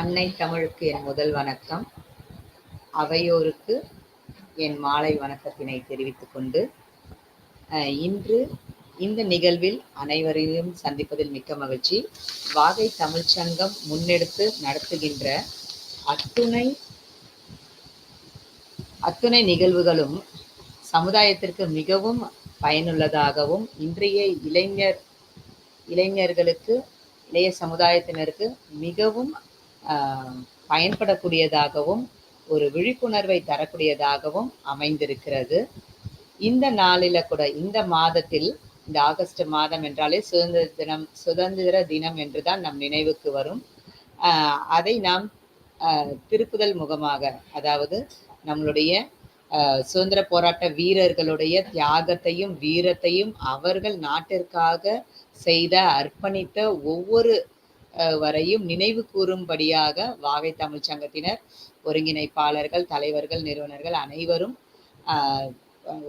அன்னை தமிழுக்கு என் முதல் வணக்கம். அவையோருக்கு என் மாலை வணக்கத்தினை தெரிவித்துக் கொண்டு இன்று இந்த நிகழ்வில் அனைவரையும் சந்திப்பதில் மிக்க மகிழ்ச்சி. வாகை தமிழ்ச்சங்கம் முன்னெடுத்து நடத்துகின்ற அத்துணை அத்துணை நிகழ்வுகளும் சமுதாயத்திற்கு மிகவும் பயனுள்ளதாகவும் இன்றைய இளைஞர் இளைஞர்களுக்கு இளைய சமுதாயத்தினருக்கு மிகவும் பயன்படக்கூடியதாகவும் ஒரு விழிப்புணர்வை தரக்கூடியதாகவும் அமைந்திருக்கிறது. இந்த நாளில கூட இந்த மாதத்தில் இந்த ஆகஸ்ட் மாதம் என்றாலே சுதந்திர தினம் சுதந்திர தினம் என்றுதான் நம் நினைவுக்கு வரும். அதை நாம் திருப்புதல் முகமாக அதாவது நம்மளுடைய சுதந்திர போராட்ட வீரர்களுடைய தியாகத்தையும் வீரத்தையும் அவர்கள் நாட்டிற்காக செய்த அர்ப்பணித்த ஒவ்வொரு வரையும் நினைவு கூறும்படியாக வாகை தமிழ்ச் சங்கத்தினர் ஒருங்கிணைப்பாளர்கள் தலைவர்கள் நிறுவனர்கள் அனைவரும்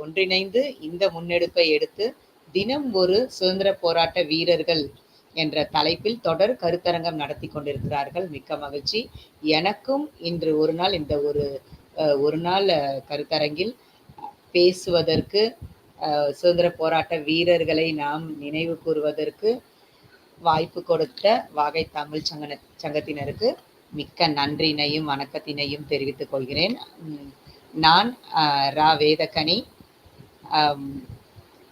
ஒன்றிணைந்து இந்த முன்னெடுப்பை எடுத்து தினம் ஒரு சுதந்திர போராட்ட வீரர்கள் என்ற தலைப்பில் தொடர் கருத்தரங்கம் நடத்தி கொண்டிருக்கிறார்கள். மிக்க மகிழ்ச்சி. எனக்கும் இன்று ஒரு நாள் இந்த ஒரு ஒரு நாள் கருத்தரங்கில் பேசுவதற்கு சுதந்திர போராட்ட வீரர்களை நாம் நினைவு கூறுவதற்கு வாய்ப்பு கொடுத்த வாகை தமிழ் சங்க சங்கத்தினருக்கு மிக்க நன்றினையும் வணக்கத்தினையும் தெரிவித்துக் கொள்கிறேன். நான் ரா வேதகனி.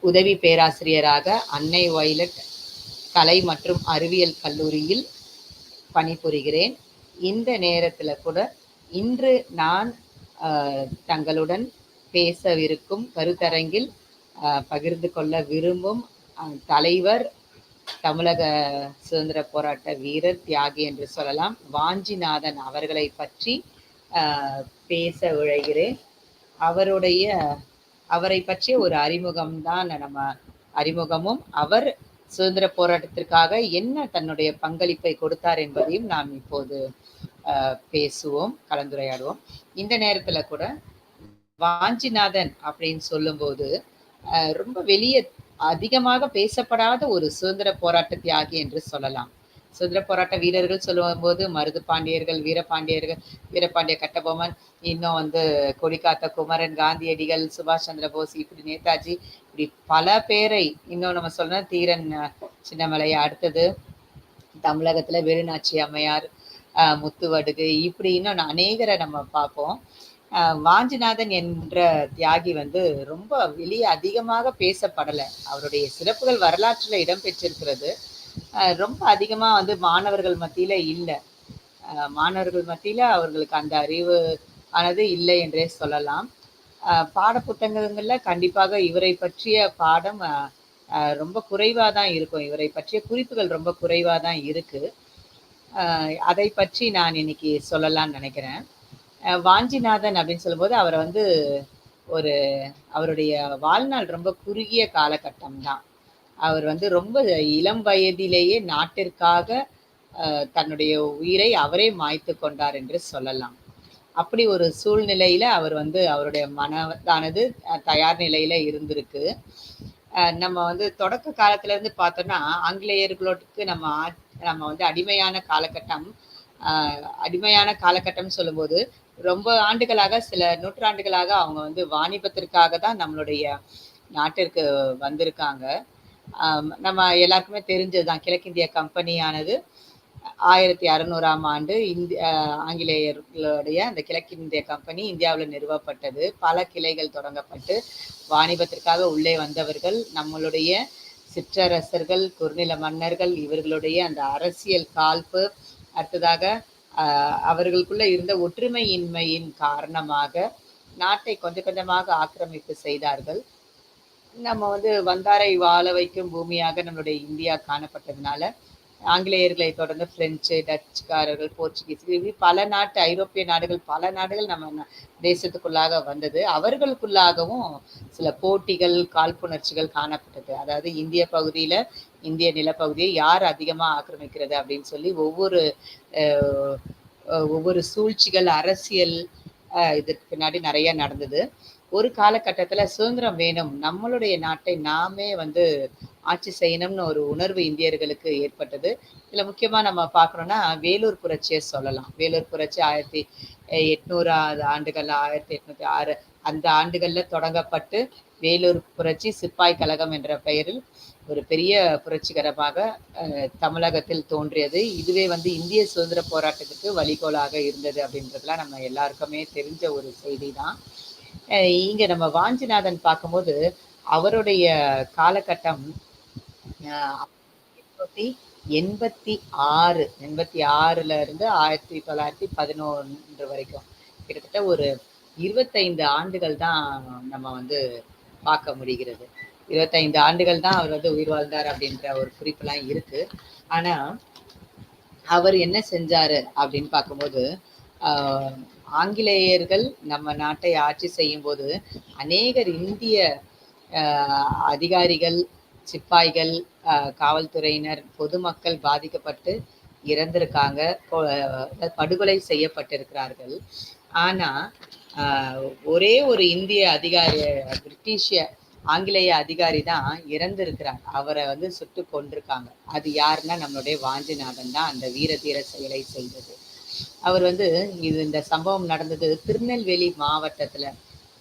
உதவி பேராசிரியராக அன்னை வயலட் கலை மற்றும் அறிவியல் கல்லூரியில் பணிபுரிகிறேன். இந்த நேரத்தில் கூட இன்று நான் தங்களுடன் பேசவிருக்கும் கருத்தரங்கில் பகிர்ந்து கொள்ள விரும்பும் தலைவர் தமிழக சுதந்திர போராட்ட வீரர் தியாகி என்று சொல்லலாம். வாஞ்சிநாதன் அவர்களை பற்றி பேச விழைகிறேன். அவருடைய அவரை பற்றிய ஒரு அறிமுகம் தான் நம்ம அறிமுகமும். அவர் சுதந்திர போராட்டத்திற்காக என்ன தன்னுடைய பங்களிப்பை கொடுத்தார் என்பதையும் நாம் இப்போது பேசுவோம் கலந்துரையாடுவோம். இந்த நேரத்துல கூட வாஞ்சிநாதன் அப்படின்னு சொல்லும்போது ரொம்ப வெளியே அதிகமாக பேசப்படாத ஒரு சுதந்திர போராட்ட தியாகி என்று சொல்லலாம். சுதந்திர போராட்ட வீரர்கள் சொல்லும்போது மருது பாண்டியர்கள் வீரபாண்டியர்கள் வீரபாண்டிய கட்டபொம்மன் இன்னும் வந்து கொடிக்காத்த குமரன் காந்தியடிகள் சுபாஷ் சந்திர போஸ் இப்படி நேதாஜி இப்படி பல பேரை இன்னும் நம்ம சொல்லணும் தீரன் சின்னமலை அடுத்தது தமிழகத்துல வேலுநாச்சி அம்மையார் முத்துவடுகு இப்படி இன்னும் அநேகரை நம்ம பார்ப்போம். வாஞ்சிநாதன் என்ற தியாகி வந்து ரொம்ப வெளியே அதிகமாக பேசப்படலை. அவருடைய சிறப்புகள் வரலாற்றில் இடம்பெற்றிருக்கிறது. ரொம்ப அதிகமாக வந்து மாணவர்கள் மத்தியில் இல்லை. மாணவர்கள் மத்தியில் அவர்களுக்கு அந்த அறிவு ஆனது இல்லை என்றே சொல்லலாம். பாடப்புத்தகங்களில் கண்டிப்பாக இவரை பற்றிய பாடம் ரொம்ப குறைவாக தான் இருக்கும். இவரை பற்றிய குறிப்புகள் ரொம்ப குறைவாக தான் இருக்குது அதை பற்றி நான் இன்னைக்கு சொல்லலாம்னு நினைக்கிறேன். வாஞ்சிநாதன் அப்படின்னு சொல்லும்போது அவரை வந்து ஒரு அவருடைய வாழ்நாள் ரொம்ப குறுகிய காலகட்டம் தான் அவர் வந்து ரொம்ப இளம் வயதிலேயே நாட்டிற்காக தன்னுடைய உயிரை அவரே மாய்த்து கொண்டார் என்று சொல்லலாம். அப்படி ஒரு சூழ்நிலையில அவர் வந்து அவருடைய மனதானது தயார் நிலையில இருந்திருக்கு. அஹ், நம்ம வந்து தொடக்க காலத்துல இருந்து பார்த்தோம்னா ஆங்கிலேயர்களுக்கு நம்ம நம்ம வந்து அடிமையான காலகட்டம் அடிமையான காலகட்டம்னு சொல்லும்போது ரொம்ப ஆண்டுகளாக சில நூற்றாண்டுகளாக அவங்க வந்து வாணிபத்திற்காக தான் நம்மளுடைய நாட்டிற்கு வந்திருக்காங்க. நம்ம எல்லாருக்குமே தெரிஞ்சதுதான் கிழக்கிந்திய கம்பெனியானது ஆயிரத்தி அறுநூறாம் ஆண்டு இந்திய ஆங்கிலேயர்களுடைய அந்த கிழக்கிந்திய கம்பெனி இந்தியாவில் நிறுவப்பட்டது. பல கிளைகள் தொடங்கப்பட்டு வாணிபத்திற்காக உள்ளே வந்தவர்கள் நம்மளுடைய சிற்றரசர்கள் குறுநில மன்னர்கள் இவர்களுடைய அந்த அரசியல் காழ்ப்பு அடுத்ததாக அவர்களுக்குள்ள இருந்த ஒற்றுமையின்மையின் காரணமாக நாட்டை கொஞ்சம் கொஞ்சமாக ஆக்கிரமிப்பு செய்தார்கள். நம்ம வந்து வந்தாரை வாழ வைக்கும் பூமியாக நம்மளுடைய இந்தியா காணப்பட்டதுனால ஆங்கிலேயர்களை தொடர்ந்து பிரெஞ்சு டச்சுக்காரர்கள் போர்ச்சுகீஸ் இப்படி பல நாட்டு ஐரோப்பிய நாடுகள் பல நாடுகள் நம்ம தேசத்துக்குள்ளாக வந்தது. அவர்களுக்குள்ளாகவும் சில போட்டிகள் காழ்ப்புணர்ச்சிகள் காணப்பட்டது. அதாவது இந்திய பகுதியில இந்திய நிலப்பகுதியை யார் அதிகமா ஆக்கிரமிக்கிறது அப்படின்னு சொல்லி ஒவ்வொரு ஒவ்வொரு சூழ்ச்சிகள் அரசியல் இதுக்கு பின்னாடி நிறைய நடந்தது. ஒரு காலகட்டத்துல சுதந்திரம் வேணும் நம்மளுடைய நாட்டை நாமே வந்து ஆட்சி செய்யணும்னு ஒரு உணர்வு இந்தியர்களுக்கு ஏற்பட்டது. இதில் முக்கியமாக நம்ம பார்க்குறோன்னா வேலூர் புரட்சியை சொல்லலாம். வேலூர் புரட்சி ஆயிரத்தி எட்நூறாவது ஆண்டுகள் ஆயிரத்தி எட்நூத்தி ஆறு அந்த ஆண்டுகளில் தொடங்கப்பட்டு வேலூர் புரட்சி சிப்பாய் கழகம் என்ற பெயரில் ஒரு பெரிய புரட்சிகரமாக தமிழகத்தில் தோன்றியது. இதுவே வந்து இந்திய சுதந்திர போராட்டத்துக்கு வழிகோலாக இருந்தது அப்படின்றதுலாம் நம்ம எல்லாருக்குமே தெரிஞ்ச ஒரு செய்தி தான் இங்கே நம்ம வாஞ்சிநாதன் பார்க்கும்போது அவருடைய காலகட்டம் எட்நூத்தி எண்பத்தி ஆறு எண்பத்தி ஆறுல இருந்து ஆயிரத்தி தொள்ளாயிரத்தி பதினொன்று வரைக்கும். கிட்டத்தட்ட ஒரு இருபத்தைந்து ஆண்டுகள் தான் நம்ம வந்து பார்க்க முடிகிறது. இருபத்தைந்து ஆண்டுகள் தான் அவர் வந்து உயிர் வாழ்ந்தார் அப்படின்ற ஒரு குறிப்பெல்லாம் இருக்கு. ஆனா அவர் என்ன செஞ்சாரு அப்படின்னு பார்க்கும்போது ஆங்கிலேயர்கள் நம்ம நாட்டை ஆட்சி செய்யும் போது அநேகர் இந்திய அதிகாரிகள் சிப்பாய்கள் காவல்துறையினர் பொதுமக்கள் பாதிக்கப்பட்டு இறந்திருக்காங்க படுகொலை செய்யப்பட்டிருக்கிறார்கள். ஆனா ஒரே ஒரு இந்திய அதிகாரி பிரிட்டிஷ ஆங்கிலேய அதிகாரி தான் இறந்திருக்கிறார். அவரை வந்து சுட்டு கொண்டிருக்காங்க அது யாருன்னா நம்மளுடைய வாஞ்சிநாதன் தான் அந்த வீர தீர செயலை செய்தது. அவர் வந்து இது இந்த சம்பவம் நடந்தது திருநெல்வேலி மாவட்டத்துல.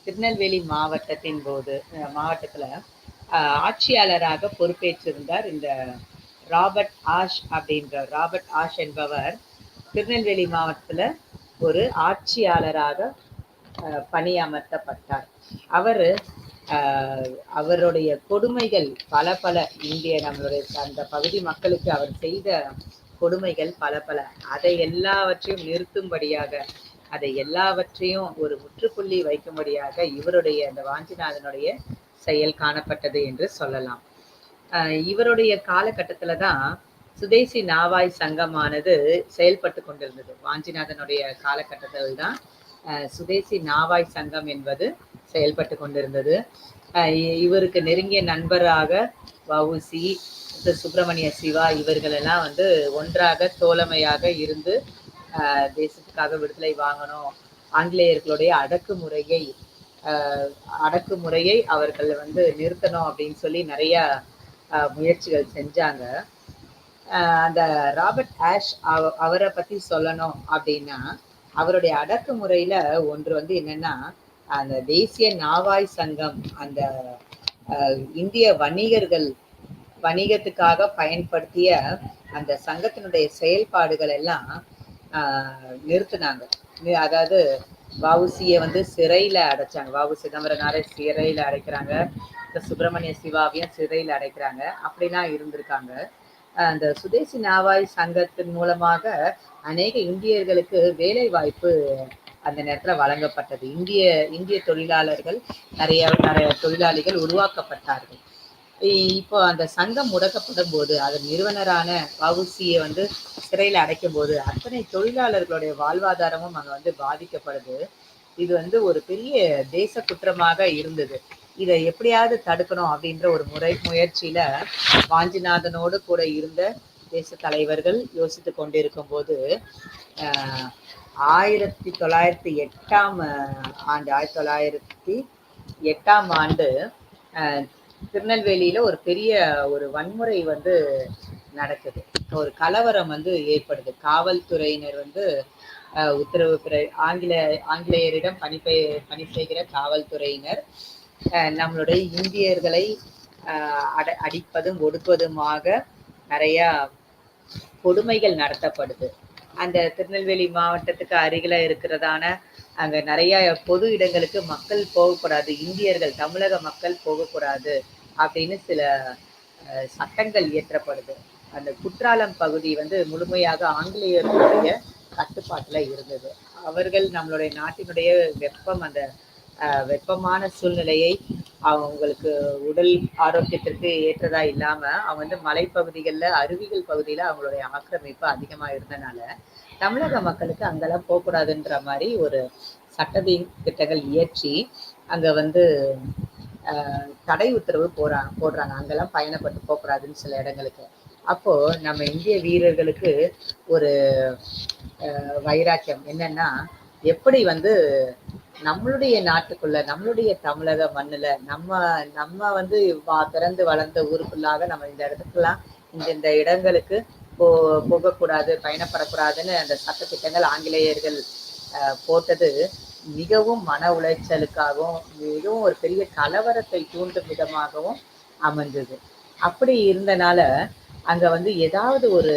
திருநெல்வேலி மாவட்டத்தின் போது மாவட்டத்துல ஆட்சியாளராக பொறுப்பேற்றிருந்தார் இந்த ராபர்ட் ஆஷ் அப்படின்ற ராபர்ட் ஆஷ் என்பவர் திருநெல்வேலி மாவட்டத்துல ஒரு ஆட்சியாளராக பணியமர்த்தப்பட்டார். அவர் அவருடைய கொடுமைகள் பல பல இந்திய நம்மளுடைய அந்த பகுதி மக்களுக்கு அவர் செய்த கொடுமைகள் பல பல. அதை எல்லாவற்றையும் நிறுத்தும்படியாக அதை எல்லாவற்றையும் ஒரு முற்றுப்புள்ளி வைக்கும்படியாக இவருடைய அந்த வாஞ்சிநாதனுடைய செயல் காணப்பட்டது என்று சொல்லலாம். இவருடைய காலகட்டத்துல தான் சுதேசி நாவாய் சங்கமானது செயல்பட்டு கொண்டிருந்தது. வாஞ்சிநாதனுடைய காலகட்டத்தில் தான் சுதேசி நாவாய் சங்கம் என்பது செயல்பட்டு கொண்டிருந்தது. இவருக்கு நெருங்கிய நண்பராக வவுசி சுப்பிரமணிய சிவா இவர்களெல்லாம் வந்து ஒன்றாக தோழமையாக இருந்து தேசத்துக்காக விடுதலை வாங்கணும். ஆங்கிலேயர்களுடைய அடக்குமுறையை அடக்குமுறையை அவர்கள் வந்து நிறுத்தணும் அப்படின்னு சொல்லி நிறைய முயற்சிகள் செஞ்சாங்க. அந்த ராபர்ட் ஆஷ் அவரை பத்தி சொல்லணும் அப்படின்னா அவருடைய அடக்குமுறையில ஒன்று வந்து என்னன்னா அந்த தேசிய நாவாய் சங்கம் அந்த இந்திய வணிகர்கள் வணிகத்துக்காக பயன்படுத்திய அந்த சங்கத்தினுடைய செயல்பாடுகள் எல்லாம் நிறுத்தினாங்க. அதாவது வவுசியை வந்து சிறையில அடைச்சாங்க. வாவு சிதம்பரனாரை சிறையில அடைக்கிறாங்க. சுப்பிரமணிய சிவாவையும் சிறையில அடைக்கிறாங்க. அப்படிலாம் இருந்திருக்காங்க. அந்த சுதேசி நாவாய் சங்கத்தின் மூலமாக அநேக இந்தியர்களுக்கு வேலை வாய்ப்பு அந்த நேரத்தில் வழங்கப்பட்டது. இந்திய இந்திய தொழிலாளர்கள் நிறைய நிறைய தொழிலாளிகள் உருவாக்கப்பட்டார்கள். இப்போ அந்த சங்கம் முடக்கப்படும் போது அதன் நிறுவனரான வவுசியை வந்து சிறையில் அடைக்கும் போது அத்தனை தொழிலாளர்களுடைய வாழ்வாதாரமும் அங்கே வந்து பாதிக்கப்படுது. இது வந்து ஒரு பெரிய தேச குற்றமாக இருந்தது. இதை எப்படியாவது தடுக்கணும் அப்படின்ற ஒரு முறை முயற்சியில வாஞ்சிநாதனோடு கூட இருந்த தேச தலைவர்கள் யோசித்து கொண்டிருக்கும் போது ஆயிரத்தி தொள்ளாயிரத்தி எட்டாம் ஆண்டு ஆயிரத்தி தொள்ளாயிரத்தி எட்டாம் ஆண்டு திருநெல்வேலியில ஒரு பெரிய ஒரு வன்முறை வந்து நடக்குது. ஒரு கலவரம் வந்து ஏற்படுது. காவல்துறையினர் வந்து உத்தரவு பிற ஆங்கில ஆங்கிலேயரிடம் பணி பணி செய்கிற காவல்துறையினர் நம்மளுடைய இந்தியர்களை அட அடிப்பதும் ஒடுக்குவதுமாக நிறையா கொடுமைகள் நடத்தப்படுது. அந்த திருநெல்வேலி மாவட்டத்துக்கு அருகில இருக்கிறதான அங்க நிறைய பொது இடங்களுக்கு மக்கள் போகக்கூடாது இந்தியர்கள் தமிழக மக்கள் போகக்கூடாது அப்படின்னு சில சட்டங்கள் இயற்றப்படுது. அந்த குற்றாலம் பகுதி வந்து முழுமையாக ஆங்கிலேயர்களுடைய கட்டுப்பாட்டுல இருந்தது. அவர்கள் நம்மளுடைய நாட்டினுடைய வெப்பம் அந்த வெப்பமான சூழ்நிலையை அவங்களுக்கு உடல் ஆரோக்கியத்திற்கு ஏற்றதா இல்லாம அவங்க வந்து மலைப்பகுதிகளில் அருவிகள் பகுதியில அவங்களுடைய ஆக்கிரமிப்பு அதிகமா இருந்தனால தமிழக மக்களுக்கு அங்கெல்லாம் போகக்கூடாதுன்ற மாதிரி ஒரு சட்டதி திட்டங்கள் இயற்றி அங்க வந்து தடை உத்தரவு போறாங்க போடுறாங்க. அங்கெல்லாம் பயணப்பட்டு போகக்கூடாதுன்னு சில இடங்களுக்கு. அப்போ நம்ம இந்திய வீரர்களுக்கு ஒரு வைராக்கியம் என்னன்னா எப்படி வந்து நம்மளுடைய நாட்டுக்குள்ள நம்மளுடைய தமிழக மண்ணுல நம்ம நம்ம வந்து வா பிறந்து வளர்ந்த ஊருக்குள்ளாக நம்ம இந்த இடத்துக்குலாம் இந்த இந்த இடங்களுக்கு போ போகக்கூடாது பயணப்படக்கூடாதுன்னு அந்த சட்டத்திட்டங்கள் ஆங்கிலேயர்கள் போட்டது மிகவும் மன உளைச்சலுக்காகவும் மிகவும் ஒரு பெரிய கலவரத்தை தூண்டும் விதமாகவும் அமைஞ்சது அப்படி இருந்தனால அங்க வந்து ஏதாவது ஒரு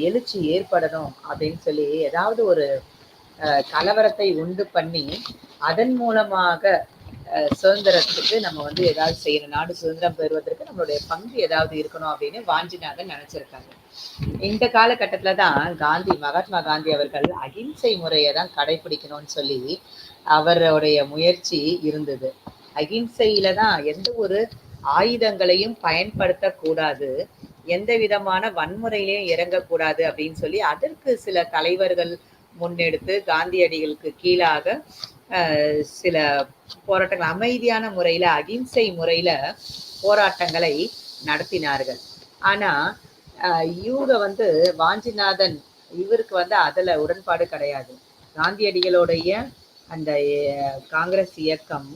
எழுச்சி ஏற்படணும் அப்படின்னு சொல்லி ஏதாவது ஒரு கலவரத்தை உண்டு பண்ணி அதன் மூலமாக சுதந்திரத்துக்கு நம்ம வந்து ஏதாவது செய்யணும். நாடு சுதந்திரம் பெறுவதற்கு நம்மளுடைய பங்கு ஏதாவது இருக்கணும் அப்படின்னு வாஞ்சிநாதன் நினைச்சிருக்காங்க. இந்த காலகட்டத்துல தான் காந்தி மகாத்மா காந்தி அவர்கள் அகிம்சை முறையை தான் கடைபிடிக்கணும்னு சொல்லி அவருடைய முயற்சி இருந்தது. அகிம்சையில தான் எந்த ஒரு ஆயுதங்களையும் பயன்படுத்தக்கூடாது. எந்த விதமான வன்முறையிலையும் இறங்கக்கூடாது அப்படின்னு சொல்லி அதற்கு சில தலைவர்கள் முன்னெடுத்து காந்தியடிகளுக்கு கீழாக சில போராட்டங்கள் அமைதியான முறையில அகிம்சை முறையில போராட்டங்களை நடத்தினார்கள். ஆனா இவங்க வந்து வாஞ்சிநாதன் இவருக்கு வந்து அதுல உடன்பாடு கிடையாது. காந்தியடிகளுடைய அந்த காங்கிரஸ் இயக்கம்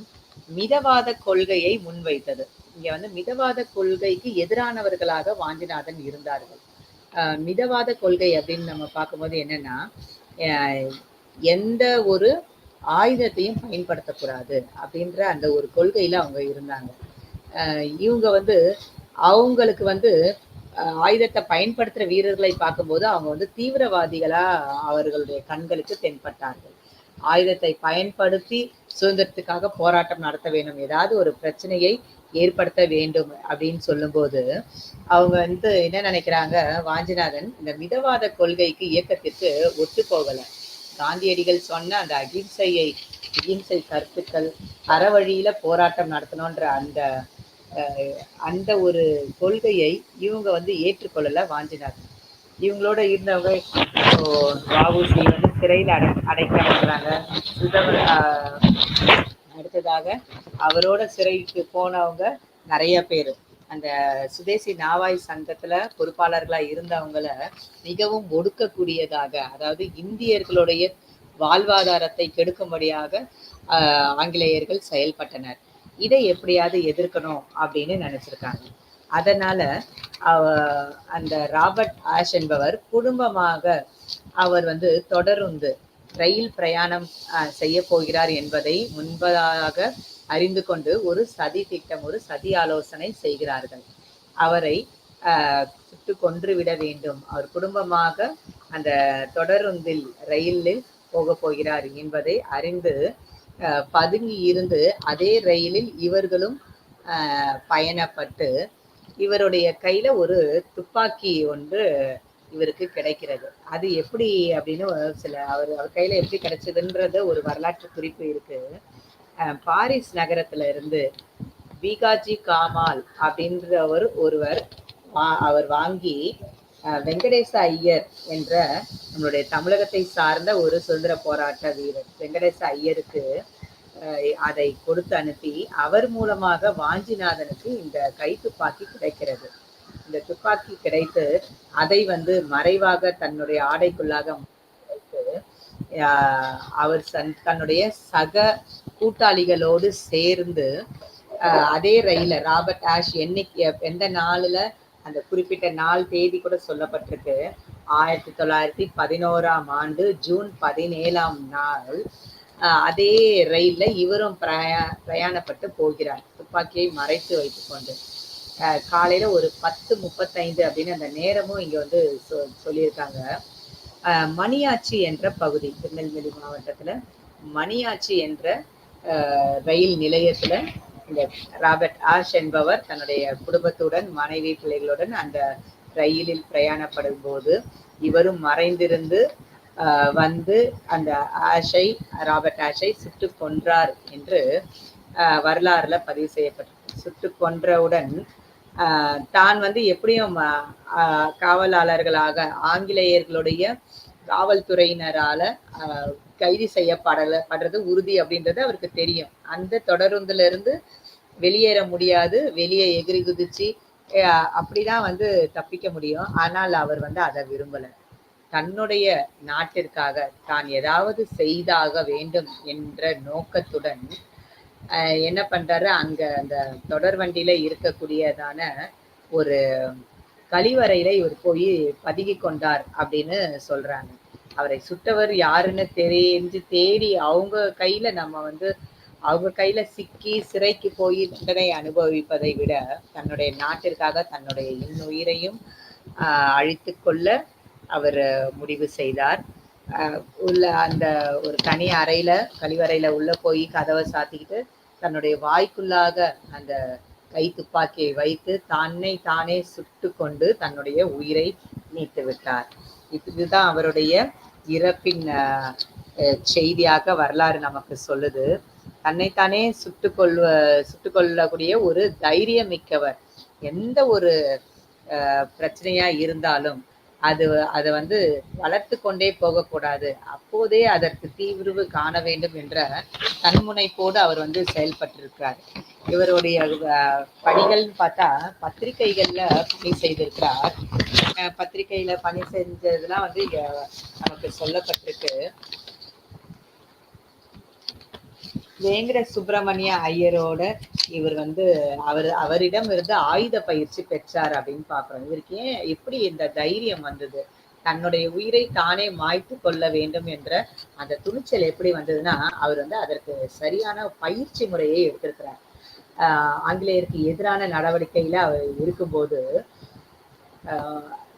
மிதவாத கொள்கையை முன்வைத்தது. இங்க வந்து மிதவாத கொள்கைக்கு எதிரானவர்களாக வாஞ்சிநாதன் இருந்தார்கள். மிதவாத கொள்கை அப்படின்னு நம்ம பார்க்கும்போது என்னன்னா எந்த ஒரு ஆயுதத்தையும் பயன்படுத்தக்கூடாது அப்படின்ற அந்த ஒரு கொள்கையில அவங்க இருந்தாங்க. அஹ், இவங்க வந்து அவங்களுக்கு வந்து அஹ், ஆயுதத்தை பயன்படுத்துற வீரர்களை பார்க்கும்போது அவங்க வந்து தீவிரவாதிகளா அவர்களுடைய கண்களுக்கு தென்பட்டார்கள். ஆயுதத்தை பயன்படுத்தி சுதந்திரத்துக்காக போராட்டம் நடத்த வேண்டும். ஏதாவது ஒரு பிரச்சனையை ஏற்படுத்த வேண்டும் அப்படின்னு சொல்லும்போது அவங்க வந்து என்ன நினைக்கிறாங்க? வாஞ்சிநாதன் இந்த மிதவாத கொள்கைக்கு இயக்கத்திற்கு ஒத்து போகல. காந்தியடிகள் சொன்ன அந்த அகிம்சையை அகிம்சை கருத்துக்கள் அறவழியில போராட்டம் நடத்தணுன்ற அந்த அஹ், அந்த ஒரு கொள்கையை இவங்க வந்து ஏற்றுக்கொள்ளல வாஞ்சிநாதன். இவங்களோட இருந்தவங்க வாவுசி வந்து சிறையில் அடை அடைக்கப்படுறாங்க சுதவ அடுத்ததாக அவரோட சிறைக்கு போனவங்க நிறைய பேர். அந்த சுதேசி நாவாய் சங்கத்துல பொறுப்பாளர்களா இருந்தவங்கள மிகவும் ஒடுக்கக்கூடியதாக அதாவது இந்தியர்களுடைய வாழ்வாதாரத்தை கெடுக்கும்படியாக ஆஹ் ஆங்கிலேயர்கள் செயல்பட்டனர். இதை எப்படியாவது எதிர்க்கணும் அப்படின்னு நினைச்சிருக்காங்க. அதனால அந்த ராபர்ட் ஆஷ் என்பவர் குடும்பமாக அவர் வந்து தொடர்ந்து ரயில் பிரயாணம் செய்ய போகிறார் என்பதை முன்பதாக அறிந்து கொண்டு ஒரு சதி திட்டம் ஒரு சதி ஆலோசனை செய்கிறார்கள். அவரை சுட்டு கொன்று விட வேண்டும். அவர் குடும்பமாக அந்த தொடருந்தில் ரயிலில் போக போகிறார் என்பதை அறிந்து பதுங்கி இருந்து அதே ரயிலில் இவர்களும் ஆஹ், பயணப்பட்டு இவருடைய கையில ஒரு துப்பாக்கி ஒன்று இவருக்கு கிடைக்கிறது. அது எப்படி அப்படின்னு சில அவர் அவர் கையில எப்படி கிடைச்சதுன்றது ஒரு வரலாற்று குறிப்பு இருக்கு. பாரிஸ் நகரத்துல இருந்து பீகாஜி காமால் அப்படின்றவர் ஒருவர் அவர் வாங்கி வெங்கடேச ஐயர் என்ற நம்மளுடைய தமிழகத்தை சார்ந்த ஒரு சுதந்திர போராட்ட வீரர் வெங்கடேச ஐயருக்கு அதை கொடுத்து அனுப்பி அவர் மூலமாக வாஞ்சிநாதனுக்கு இந்த கை துப்பாக்கி கிடைக்கிறது. இந்த துப்பாக்கி கிடைத்து அதை வந்து மறைவாக தன்னுடைய ஆடைக்குள்ளாக அவர் தன்னுடைய சக கூட்டாளிகளோடு சேர்ந்து அதே ரயில ராபர்ட் ஆஷ் என்னைக்கு எந்த நாளுல அந்த குறிப்பிட்ட நாள் தேதி கூட சொல்லப்பட்டிருக்கு. ஆயிரத்தி தொள்ளாயிரத்தி பதினோராம் ஆண்டு ஜூன் பதினேழாம் நாள் அதே ரயில்ல இவரும் பிரயா பிரயாணப்பட்டு போகிறார். துப்பாக்கியை மறைத்து வைத்துக்கொண்டு. ஆஹ் காலையில ஒரு பத்து முப்பத்தைந்து அப்படின்னு அந்த நேரமும் இங்க வந்து சொ- சொல்லியிருக்காங்க. ஆஹ் மணியாச்சி என்ற பகுதி திருநெல்வேலி மாவட்டத்துல மணியாச்சி என்ற ரயில் நிலையத்துல இந்த ராபர்ட் ஆஷ் என்பவர் தன்னுடைய குடும்பத்துடன் மனைவி பிள்ளைகளுடன் அந்த ரயிலில் பிரயாணப்படும் போது இவரும் மறைந்திருந்து வந்து அந்த ஆஷை ராபர்ட் ஆஷை சுட்டு கொன்றார் என்று வரலாறுல பதிவு செய்யப்பட்டிருக்கு. சுட்டு கொன்றவுடன் தான் வந்து எப்படியும் காவலாளர்களாக ஆங்கிலேயர்களுடைய காவல்துறையினரால கைது செய்யப்படல படுறது உறுதி அப்படின்றது அவருக்கு தெரியும். அந்த தொடருந்துல இருந்து வெளியேற முடியாது வெளியே எகிரி குதிச்சு அப்படிதான் வந்து தப்பிக்க முடியும். ஆனால் அவர் வந்து அதை விரும்பலை. தன்னுடைய நாட்டிற்காக தான் ஏதாவது செய்தாக வேண்டும் என்ற நோக்கத்துடன் அஹ், என்ன பண்றாரு? அங்க அந்த தொடர் வண்டியில இருக்கக்கூடியதான ஒரு கழிவறையில இவர் போய் பதுகி கொண்டார் அப்படின்னு சொல்றாங்க. அவரை சுட்டவர் யாருன்னு தெரிஞ்சு தேடி அவங்க கையில நம்ம வந்து அவங்க கையில சிக்கி சிறைக்கு போய் தண்டனை அனுபவிப்பதை விட தன்னுடைய நாட்டிற்காக தன்னுடைய இன்னுயிரையும் அழித்து கொள்ள அவர் முடிவு செய்தார். உள்ள அந்த ஒரு தனி அறையில கழிவறையில உள்ள போய் கதவை சாத்திக்கிட்டு தன்னுடைய வாய்க்குள்ளாக அந்த கை துப்பாக்கியை வைத்து தன்னை தானே சுட்டு கொண்டு தன்னுடைய உயிரை நீத்து விட்டார். இதுதான் அவருடைய இறப்பின் செய்தியாக வரலாறு நமக்கு சொல்லுது. தன்னைத்தானே சுட்டு கொள்வ சுட்டு கொள்ளக்கூடிய ஒரு தைரியம் மிக்கவர் எந்த ஒரு ஆஹ், பிரச்சனையா இருந்தாலும் அது அதை வந்து வளர்த்து கொண்டே போகக்கூடாது. அப்போதே அதற்கு தீவிரவு காண வேண்டும் என்ற தன்முனைப்போடு அவர் வந்து செயல்பட்டிருக்கிறார். இவருடைய பணிகள்னு பார்த்தா பத்திரிகைகள்ல பணி செய்திருக்கிறார். அஹ், பத்திரிகையில பணி செஞ்சதுலாம் வந்து நமக்கு சொல்லப்பட்டிருக்கு. வேங்கட சுப்பிரமணிய ஐயரோட இவர் வந்து அவர் அவரிடம் இருந்து ஆயுத பயிற்சி பெற்றார் அப்படின்னு பாக்குறோம் இவருக்கு ஏன் எப்படி இந்த தைரியம் வந்தது? தன்னுடைய உயிரை தானே மாய்த்து கொள்ள வேண்டும் என்ற அந்த துணிச்சல் எப்படி வந்ததுன்னா அவர் வந்து அதற்கு சரியான பயிற்சி முறையை எடுத்திருக்கிறார். ஆஹ் ஆங்கிலேயருக்கு எதிரான நடவடிக்கையில அவர் இருக்கும்போது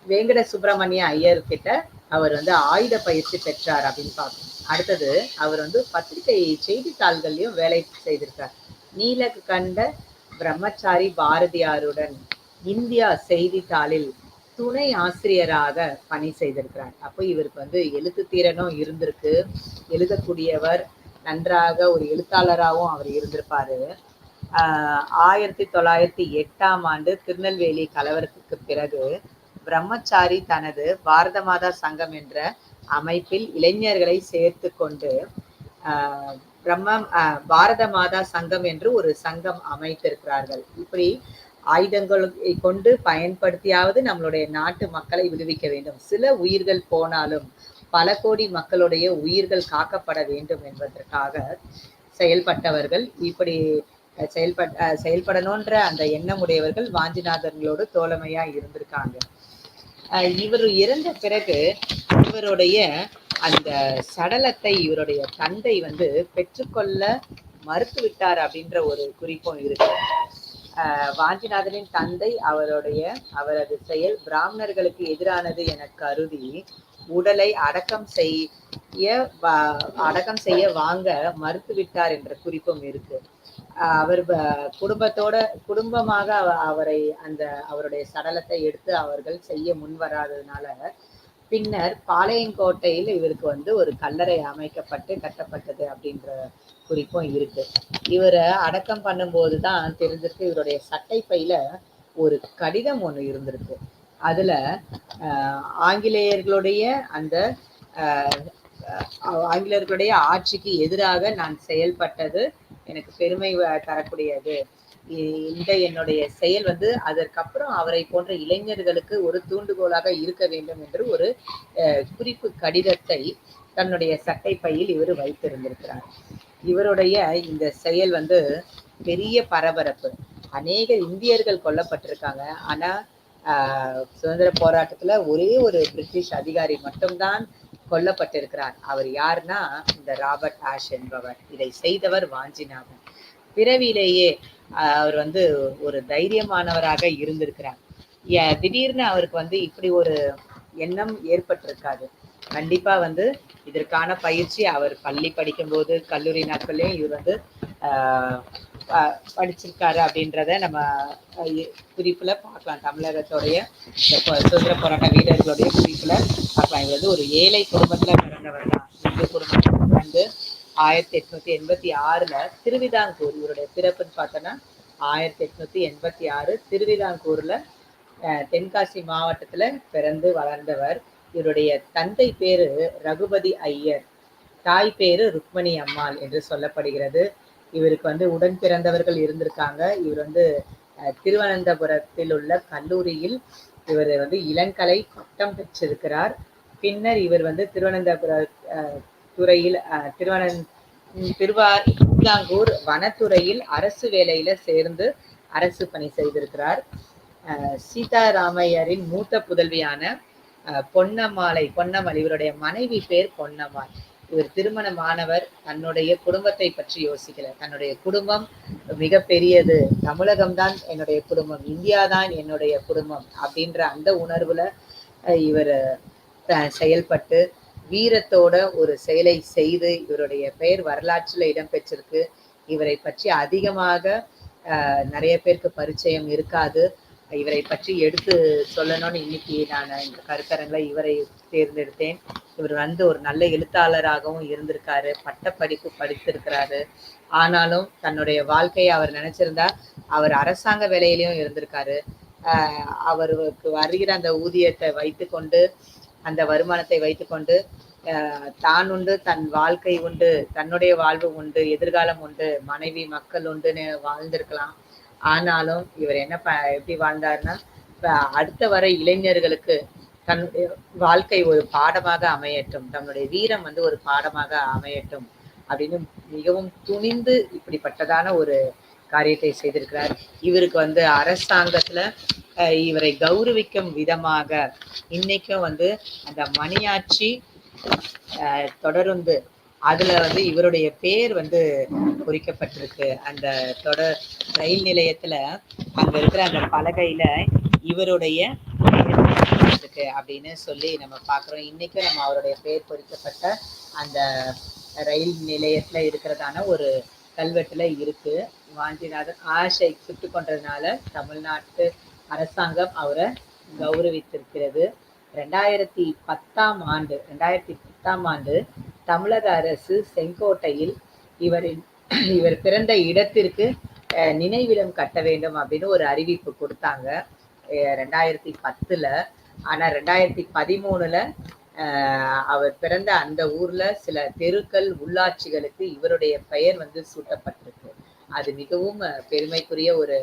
வேங்கட சுப்பிரமணிய ஐயர் கிட்ட அவர் வந்து ஆயுத பயிற்சி பெற்றார் அப்படின்னு பார்க்கணும். அடுத்தது அவர் வந்து பத்திரிகை செய்தித்தாள்கள்லையும் வேலை செய்திருக்கார். நீலகண்ட பிரம்மச்சாரி பாரதியாருடன் இந்தியா செய்தித்தாளில் துணை ஆசிரியராக பணி செய்திருக்கிறார். அப்போ இவருக்கு வந்து எழுத்து திறனும் இருந்திருக்கு. எழுதக்கூடியவர் நன்றாக ஒரு எழுத்தாளராகவும் அவர் இருந்திருப்பாரு. ஆஹ் ஆயிரத்தி தொள்ளாயிரத்தி எட்டாம் ஆண்டு திருநெல்வேலி கலவரத்துக்கு பிறகு பிரம்மச்சாரி தனது பாரத மாதா சங்கம் என்ற அமைப்பில் இளைஞர்களை சேர்த்து கொண்டு பிரம்ம பாரத மாதா சங்கம் என்று ஒரு சங்கம் அமைத்திருக்கிறார்கள். இப்படி ஆயுதங்களை கொண்டு பயன்படுத்தியாவது நம்மளுடைய நாட்டு மக்களை விடுவிக்க வேண்டும். சில உயிர்கள் போனாலும் பல கோடி மக்களுடைய உயிர்கள் காக்கப்பட வேண்டும் என்பதற்காக செயல்பட்டவர்கள் இப்படி செயல்பட செயல்படணுன்ற அந்த எண்ணம் உடையவர்கள் வாஞ்சிநாதர்களோடு தோழமையா இருந்திருக்காங்க. இவர் இறந்த பிறகு இவருடைய அந்த சடலத்தை இவருடைய தந்தை வந்து பெற்றுக்கொள்ள மறுத்து விட்டார் அப்படின்ற ஒரு குறிப்பும் இருக்கு. வாஞ்சிநாதனின் தந்தை அவருடைய அவரது செயல் பிராமணர்களுக்கு எதிரானது என கருதி உடலை அடக்கம் செய்ய அடக்கம் செய்ய வாங்க மறுத்துவிட்டார் என்ற குறிப்பும் இருக்கு. அவர் குடும்பத்தோட குடும்பமாக அவ- அவரை அந்த அவருடைய சடலத்தை எடுத்து அவர்கள் செய்ய முன்வராததுனால பின்னர் பாளையங்கோட்டையில் இவருக்கு வந்து ஒரு கல்லறை அமைக்கப்பட்டு கட்டப்பட்டது அப்படின்ற குறிப்பும் இருக்கு. இவரை அடக்கம் பண்ணும்போது தான் தெரிஞ்சிருக்கு இவருடைய சட்டை பையில ஒரு கடிதம் ஒன்று இருந்திருக்கு. அதுல ஆஹ், ஆங்கிலேயர்களுடைய அந்த ஆங்கிலேயர்களுடைய ஆட்சிக்கு எதிராக நான் செயல்பட்டது எனக்கு பெருமை வ- தரக்கூடியது. இந்த என்னுடைய செயல் வந்து அதற்கப்புறம் அவரை போன்ற இளைஞர்களுக்கு ஒரு தூண்டுகோலாக இருக்க வேண்டும் என்று ஒரு குறிப்பு கடிதத்தை தன்னுடைய சட்டை பையில் இவர் வைத்திருந்திருக்கிறார். இவருடைய இந்த செயல் வந்து பெரிய பரபரப்பு. அநேக இந்தியர்கள் கொல்லப்பட்டிருக்காங்க. ஆனா சுதந்திர போராட்டத்துல ஒரே ஒரு பிரிட்டிஷ் அதிகாரி மட்டும்தான் கொல்லப்பட்டிருக்கிறார். அவர் யாருன்னா இந்த ராபர்ட் ஆஷ் என்பவர். இதை செய்தவர் வாஞ்சிநாதன். பிறவியிலேயே அவர் வந்து ஒரு தைரியமானவராக இருந்திருக்கிறார். திடீர்னு அவருக்கு வந்து இப்படி ஒரு எண்ணம் ஏற்பட்டிருக்காது. கண்டிப்பா வந்து இதற்கான பயிற்சி அவர் பள்ளி படிக்கும்போது கல்லூரி நாட்கள்லயும் இவர் வந்து ஆஹ், படிச்சிருக்காரு அப்படின்றத நம்ம இ- குறிப்புல பார்க்கலாம். தமிழகத்துடைய சுதந்திர போராட்ட வீரர்களுடைய குறிப்புல பார்க்கலாம் இவர் வந்து ஒரு ஏழை குடும்பத்துல பிறந்தவர் தான். இந்து குடும்பத்துல வந்து ஆயிரத்தி எட்நூத்தி எண்பத்தி ஆறுல திருவிதாங்கூர் இவருடைய பிறப்புன்னு பார்த்தோன்னா ஆயிரத்தி எட்நூத்தி எண்பத்தி ஆறு திருவிதாங்கூர்ல தென்காசி மாவட்டத்துல பிறந்து வளர்ந்தவர். இவருடைய தந்தை பேரு ரகுபதி ஐயர். தாய் பேரு ருக்மணி அம்மாள் என்று சொல்லப்படுகிறது. இவருக்கு வந்து உடன் பிறந்தவர்கள் இருந்திருக்காங்க. இவர் வந்து திருவனந்தபுரத்தில் உள்ள கல்லூரியில் இவர் வந்து இளங்கலை பட்டம் பெற்றிருக்கிறார். பின்னர் இவர் வந்து திருவனந்தபுர துறையில் அஹ், திருவா திருவாங்கூர் வனத்துறையில் அரசு வேலையில சேர்ந்து அரசு பணி செய்திருக்கிறார். அஹ், சீதாராமையரின் மூத்த புதல்வியான அஹ், பொன்னம்மாளை பொன்னம்மாள் இவருடைய மனைவி பேர் பொன்னம்மாள். இவர் திருமணமானவர் தன்னுடைய குடும்பத்தை பற்றி யோசிக்கல. தன்னுடைய குடும்பம் மிக பெரியது தமிழகம்தான் என்னுடைய குடும்பம். இந்தியா தான் என்னுடைய குடும்பம் அப்படின்ற அந்த உணர்வுல அஹ், இவர் அஹ், செயல்பட்டு வீரத்தோட ஒரு செயலை செய்து இவருடைய பெயர் வரலாற்றுல இடம்பெற்றிருக்கு. இவரை பற்றி அதிகமாக அஹ், நிறைய பேருக்கு பரிச்சயம் இருக்காது. இவரை பற்றி எடுத்து சொல்லணும்னு இன்னைக்கு நான் இந்த கருத்தரங்களை இவரை தேர்ந்தெடுத்தேன். இவர் வந்து ஒரு நல்ல எழுத்தாளராகவும் இருந்திருக்காரு பட்டப்படிப்பு படித்திருக்கிறாரு. ஆனாலும் தன்னுடைய வாழ்க்கையை அவர் நினைச்சிருந்தா அவர் அரசாங்க வேலையிலயும் இருந்திருக்காரு. ஆஹ் அவருக்கு வருகிற அந்த ஊதியத்தை வைத்துக்கொண்டு அந்த வருமானத்தை வைத்துக்கொண்டு ஆஹ் தான் உண்டு தன் வாழ்க்கை உண்டு தன்னுடைய வாழ்வு உண்டு எதிர்காலம் உண்டு மனைவி மக்கள் உண்டுன்னு வாழ்ந்திருக்கலாம். ஆனாலும் இவர் என்ன ப எப்படி வாழ்ந்தாருன்னா இப்ப அடுத்த வர இளைஞர்களுக்கு தன்னுடைய வாழ்க்கை ஒரு பாடமாக அமையட்டும். தன்னுடைய வீரம் வந்து ஒரு பாடமாக அமையட்டும் அப்படின்னு மிகவும் துணிந்து இப்படிப்பட்டதான ஒரு காரியத்தை செய்திருக்கிறார். இவருக்கு வந்து அரசாங்கத்துல அஹ், இவரை கௌரவிக்கும் விதமாக இன்னைக்கும் வந்து அந்த மணியாட்சி அஹ், தொடருந்து அதுல வந்து இவருடைய பேர் வந்து குறிக்கப்பட்டிருக்கு. அந்த தொடர் ரயில் நிலையத்துல அங்க இருக்கிற அந்த பலகையில இவருடைய இருக்கு அப்படின்னு சொல்லி நம்ம பாக்குறோம் இன்னைக்கும் நம்ம அவருடைய பேர் பொறிக்கப்பட்ட அந்த ரயில் நிலையத்துல இருக்கிறதான ஒரு கல்வெட்டுல இருக்கு. வாஞ்சிநாதன் ஆஷை சுட்டு கொண்டதுனால தமிழ்நாட்டு அரசாங்கம் அவரை கௌரவித்திருக்கிறது. ரெண்டாயிரத்தி பத்தாம் ஆண்டு ரெண்டாயிரத்தி பத்தாம் ஆண்டு தமிழக அரசு செங்கோட்டையில் இவரின் இவர் பிறந்த இடத்திற்கு அஹ், நினைவிடம் கட்ட வேண்டும் அப்படின்னு ஒரு அறிவிப்பு கொடுத்தாங்க. அஹ், ரெண்டாயிரத்தி பத்துல. ஆனா ரெண்டாயிரத்தி பதிமூணுல ஆஹ் அவர் பிறந்த அந்த ஊர்ல சில தெருக்கள் உள்ளாட்சிகளுக்கு இவருடைய பெயர் வந்து சூட்டப்பட்டிருக்கு. அது மிகவும் பெருமைக்குரிய ஒரு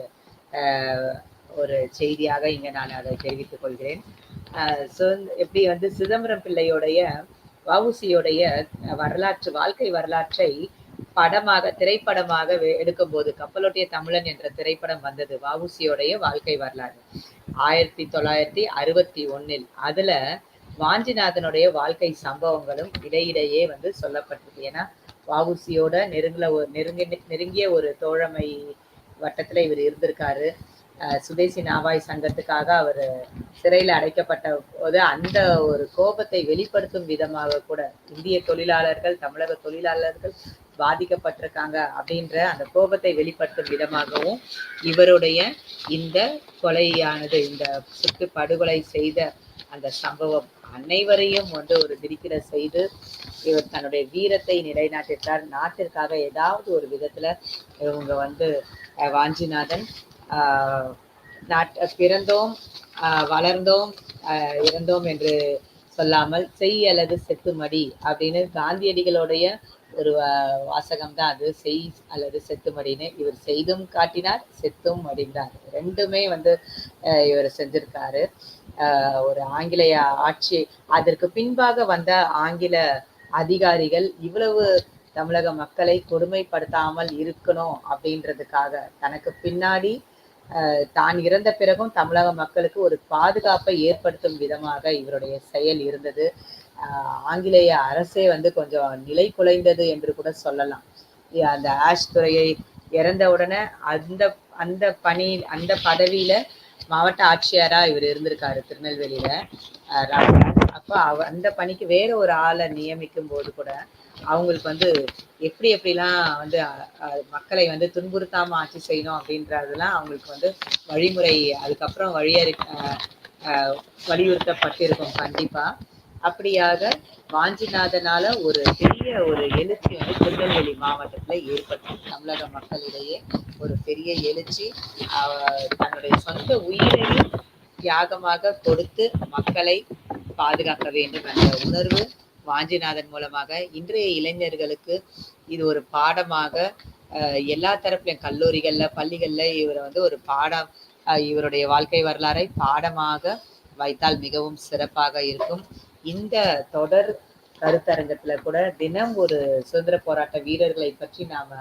ஒரு செய்தியாக இங்க நான் அதை தெரிவித்துக் கொள்கிறேன். ஆஹ் எப்படி வந்து சிதம்பரம் பிள்ளையோடைய வவுசியோடைய வரலாற்று வாழ்க்கை வரலாற்றை படமாக திரைப்படமாக எடுக்கும்போது கப்பலோட்டிய தமிழன் என்ற திரைப்படம் வந்தது. வவுசியோடைய வாழ்க்கை வரலாறு. ஆயிரத்தி தொள்ளாயிரத்தி அறுபத்தி ஒண்ணில் அதுல வாஞ்சிநாதனுடைய வாழ்க்கை சம்பவங்களும் இடையிடையே வந்து சொல்லப்பட்டிருக்கு ஏன்னா வவுசியோட நெருங்கல ஒரு நெருங்கி நெருங்கிய ஒரு தோழமை வட்டத்துல இவர் இருந்திருக்காரு. சுதேசி நாவாய் சங்கத்துக்காக அவர் சிறையில் அடைக்கப்பட்ட போது அந்த ஒரு கோபத்தை வெளிப்படுத்தும் விதமாக கூட இந்திய தொழிலாளர்கள் தமிழக தொழிலாளர்கள் பாதிக்கப்பட்டிருக்காங்க அப்படின்ற அந்த கோபத்தை வெளிப்படுத்தும் விதமாகவும் இவருடைய இந்த கொலையானது இந்த சுட்டு படுகொலை செய்த அந்த சம்பவம் அனைவரையும் வந்து ஒரு திரிக்கிற செய்து இவர் தன்னுடைய வீரத்தை நிலைநாட்டிட்டார் நாட்டிற்காக ஏதாவது ஒரு விதத்துல இவங்க வந்து அஹ், வாஞ்சிநாதன் பிறந்தோம் வளர்ந்தோம் இறந்தோம் என்று சொல்லாமல் செய் அல்லது செத்துமடி அப்படின்னு காந்தியடிகளுடைய ஒரு வாசகம் தான் அது. செய் அல்லது செத்துமடின்னு இவர் செய்தும் காட்டினார் செத்தும் மடிந்தார் ரெண்டுமே வந்து அஹ், இவர் செஞ்சிருக்காரு. ஆஹ், ஒரு ஆங்கிலேய ஆட்சி அதற்கு பின்பாக வந்த ஆங்கில அதிகாரிகள் இவ்வளவு தமிழக மக்களை கொடுமைப்படுத்தாமல் இருக்கணும் அப்படின்றதுக்காக தனக்கு பின்னாடி தான் இறந்த பிறகும் தமிழக மக்களுக்கு ஒரு பாதுகாப்பை ஏற்படுத்தும் விதமாக இவருடைய செயல் இருந்தது. ஆஹ், ஆங்கிலேய அரசே வந்து கொஞ்சம் நிலை குலைந்தது என்று கூட சொல்லலாம். அந்த ஆஷ் துறையை இறந்த உடனே அந்த அந்த பணி அந்த பதவியில மாவட்ட ஆட்சியரா இவர் இருந்திருக்காரு திருநெல்வேலியில. ஆஹ், அப்போ அவ அந்த பணிக்கு வேற ஒரு ஆளை நியமிக்கும் போது கூட அவங்களுக்கு வந்து எப்படி எப்படிலாம் வந்து மக்களை வந்து துன்புறுத்தாம ஆட்சி செய்யணும் அப்படின்றதெல்லாம் அவங்களுக்கு வந்து வழிமுறை அதுக்கப்புறம் வழியறி வலியுறுத்தப்பட்டிருக்கும் கண்டிப்பா. அப்படியாக வாஞ்சிநாதனால ஒரு பெரிய ஒரு எழுச்சி வந்து திருநெல்வேலி மாவட்டத்துல ஏற்பட்டது. தமிழக மக்களிடையே ஒரு பெரிய எழுச்சி தன்னுடைய சொந்த உயிரையும் தியாகமாக கொடுத்து மக்களை பாதுகாக்க வேண்டும் என்ற உணர்வு வாஞ்சிநாதன் மூலமாக இன்றைய இளைஞர்களுக்கு இது ஒரு பாடமாக அஹ், எல்லா தரப்புலையும் கல்லூரிகள்ல பள்ளிகள்ல இவரை வந்து ஒரு பாடம் இவருடைய வாழ்க்கை வரலாறை பாடமாக வைத்தால் மிகவும் சிறப்பாக இருக்கும். இந்த தொடர் கருத்தரங்கத்துல கூட தினம் ஒரு சுதந்திர போராட்ட வீரர்களை பற்றி நாம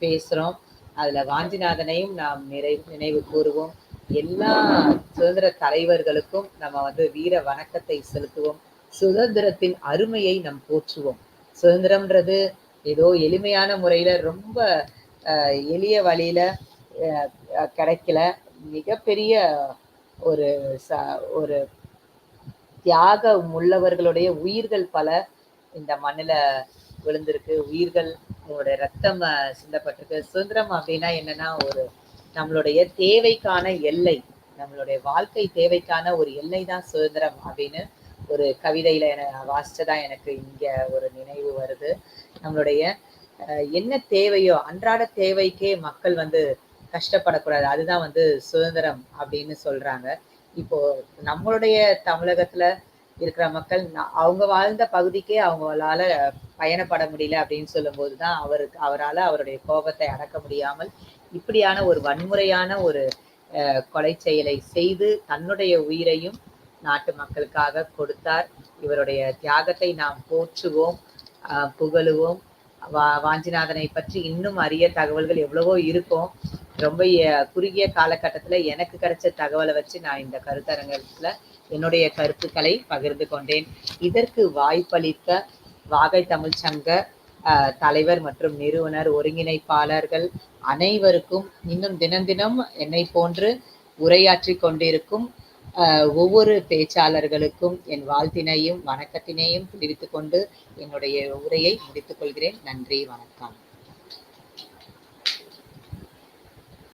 பேசுறோம். அதுல வாஞ்சிநாதனையும் நாம் நிறை நினைவு கூறுவோம். எல்லா சுதந்திர தலைவர்களுக்கும் நம்ம வந்து வீர வணக்கத்தை செலுத்துவோம். சுதந்திரத்தின் அருமையை நம் போற்றுவோம். சுதந்திரம்ன்றது ஏதோ எளிமையான முறையில ரொம்ப அஹ், எளிய வழியில கிடைக்கல. மிகப்பெரிய ஒரு ச ஒரு தியாகம் உள்ளவர்களுடைய உயிர்கள் பல இந்த மண்ணில் விழுந்திருக்கு. உயிர்கள் உங்களுடைய ரத்தம் சிந்தப்பட்டிருக்கு. சுதந்திரம் அப்படின்னா என்னன்னா ஒரு நம்மளுடைய தேவைக்கான எல்லை நம்மளுடைய வாழ்க்கை தேவைக்கான ஒரு எல்லை தான் சுதந்திரம் அப்படின்னு ஒரு கவிதையில என வாசிச்சதா எனக்கு இங்க ஒரு நினைவு வருது. நம்மளுடைய என்ன தேவையோ அன்றாட தேவைக்கே மக்கள் வந்து கஷ்டப்படக்கூடாது. அதுதான் வந்து சுதந்திரம் அப்படின்னு சொல்றாங்க. இப்போ நம்மளுடைய தமிழகத்துல இருக்கிற மக்கள் அவங்க வாழ்ந்த பகுதிக்கே அவங்களால பயணப்பட முடியல அப்படின்னு சொல்லும்போது தான் அவருக்கு அவரால் அவருடைய கோபத்தை அடக்க முடியாமல் இப்படியான ஒரு வன்முறையான ஒரு கொலை செயலை செய்து தன்னுடைய உயிரையும் நாட்டு மக்களுக்காக கொடுத்தார். இவருடைய தியாகத்தை நாம் போற்றுவோம் புகழுவோம். வா வாஞ்சிநாதனை பற்றி இன்னும் அரிய தகவல்கள் எவ்வளவோ இருக்கும். ரொம்ப குறுகிய காலகட்டத்தில் எனக்கு கிடைச்ச தகவலை வச்சு நான் இந்த கருத்தரங்கத்தில் என்னுடைய கருத்துக்களை பகிர்ந்து கொண்டேன். இதற்கு வாய்ப்பளித்த வாகை தமிழ் சங்க தலைவர் மற்றும் நிறுவனர் ஒருங்கிணைப்பாளர்கள் அனைவருக்கும் இன்னும் தினம் தினம் என்னை போன்று உரையாற்றி கொண்டிருக்கும் ஒவ்வொரு பேச்சாளர்களுக்கும் என் வாழ்த்தினையும் வணக்கத்தினையும் தெரிவித்துக் கொண்டு என்னுடைய உரையை முடித்துக் கொள்கிறேன். நன்றி வணக்கம்.